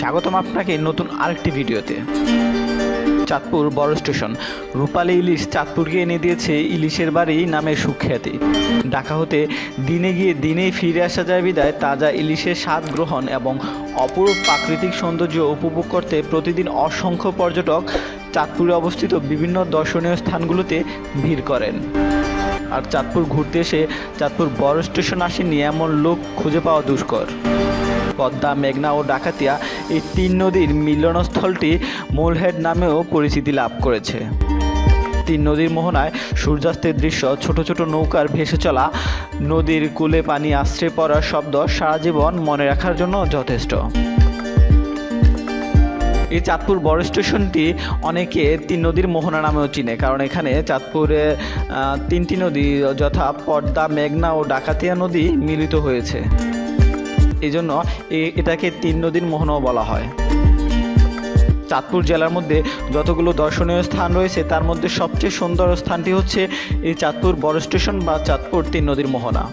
স্বাগতম আপনাকে নতুন আরেকটি ভিডিওতে। চাঁদপুর বড় স্টেশন। রূপালী ইলিশ চাঁদপুরকে এনে দিয়েছে ইলিশের বাড়ি নামে সুখ্যাতি। ঢাকা হতে দিনে গিয়ে দিনেই ফিরে আসা যায় বিদায়, তাজা ইলিশের স্বাদ গ্রহণ এবং অপরূপ প্রাকৃতিক সৌন্দর্য উপভোগ করতে প্রতিদিন অসংখ্য পর্যটক চাঁদপুরে অবস্থিত বিভিন্ন দর্শনীয় স্থানগুলোতে ভিড় করেন। আর চাঁদপুর ঘুরতে এসে চাঁদপুর বড় স্টেশন আসেনি এমন লোক খুঁজে পাওয়া দুষ্কর। পদ্মা, মেঘনা ও ডাকাতিয়া এই তিন নদীর মিলনস্থলটি মূলহেড নামেও পরিচিতি লাভ করেছে। তিন নদীর মোহনায় সূর্যাস্তের দৃশ্য, ছোট ছোট নৌকার ভেসে চলা, নদীর কূলে পানি আশ্রে পড়ার শব্দ সারা জীবন মনে রাখার জন্য যথেষ্ট। এই চাঁদপুর বড় স্টেশনটি অনেকে তিন নদীর মোহনা নামেও চিনে, কারণ এখানে চাঁদপুরে তিনটি নদী, যথা পদ্মা, মেঘনা ও ডাকাতিয়া নদী মিলিত হয়েছে। এই জন্য এটাকে তিন নদীর মোহনাও বলা হয়। চাঁদপুর জেলার মধ্যে যতগুলো দর্শনীয় স্থান রয়েছে, তার মধ্যে সবচেয়ে সুন্দর স্থানটি হচ্ছে এই চাঁদপুর বড় স্টেশন বা চাঁদপুর তিন নদীর মোহনা।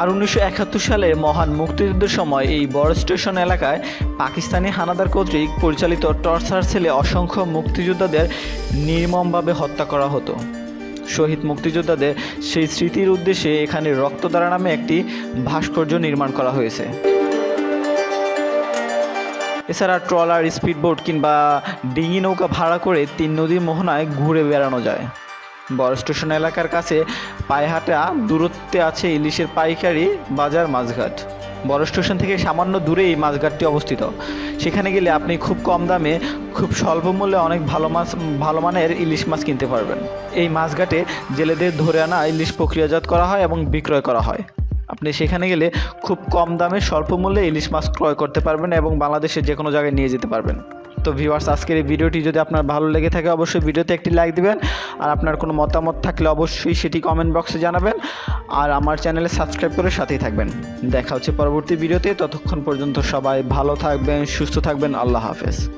আর উনিশশো একাত্তর সালে মহান মুক্তিযুদ্ধের সময় এই বড় স্টেশন এলাকায় পাকিস্তানি হানাদার কর্তৃক পরিচালিত টর্চার সেলে অসংখ্য মুক্তিযোদ্ধাদের নির্মমভাবে হত্যা করা হতো। শহীদ মুক্তিযোদ্ধাদের সেই স্মৃতির উদ্দেশ্যে এখানে রক্তদ্বারা নামে একটি ভাস্কর্য নির্মাণ করা হয়েছে। এছাড়া ট্রলার, স্পিডবোট কিংবা ডিঙি নৌকা ভাড়া করে তিন নদীর মোহনায় ঘুরে বেড়ানো যায়। বড় স্টেশন এলাকার কাছে পায়ে হাঁটা দূরত্বে আছে ইলিশের পাইকারি বাজার মাছঘাট। বড় স্টেশন থেকে সামান্য দূরেই মাছঘাটটি অবস্থিত। সেখানে গেলে আপনি খুব কম দামে খুব স্বল্প মূল্যে অনেক ভালো মাছ, ভালো মানের ইলিশ মাছ কিনতে পারবেন। এই মাছঘাটে জেলেদের ধরে আনা ইলিশ প্রক্রিয়াজাত করা হয় এবং বিক্রয় করা হয়। আপনি সেখানে গেলে খুব কম দামে স্বল্প মূল্যে ইলিশ মাছ ক্রয় করতে পারবেন এবং বাংলাদেশের যে কোনো জায়গায় নিয়ে যেতে পারবেন। তো ভিউয়ার্স, আজকের এই ভিডিওটি যদি আপনার ভালো লেগে থাকে, অবশ্যই ভিডিওতে একটি লাইক দিবেন। আর আপনার কোনো মতামত থাকলে অবশ্যই সেটি কমেন্ট বক্সে জানাবেন। আর আমার চ্যানেলে সাবস্ক্রাইব করে সাথেই থাকবেন। দেখা হচ্ছে পরবর্তী ভিডিওতে। ততক্ষণ পর্যন্ত সবাই ভালো থাকবেন, সুস্থ থাকবেন। আল্লাহ হাফেজ।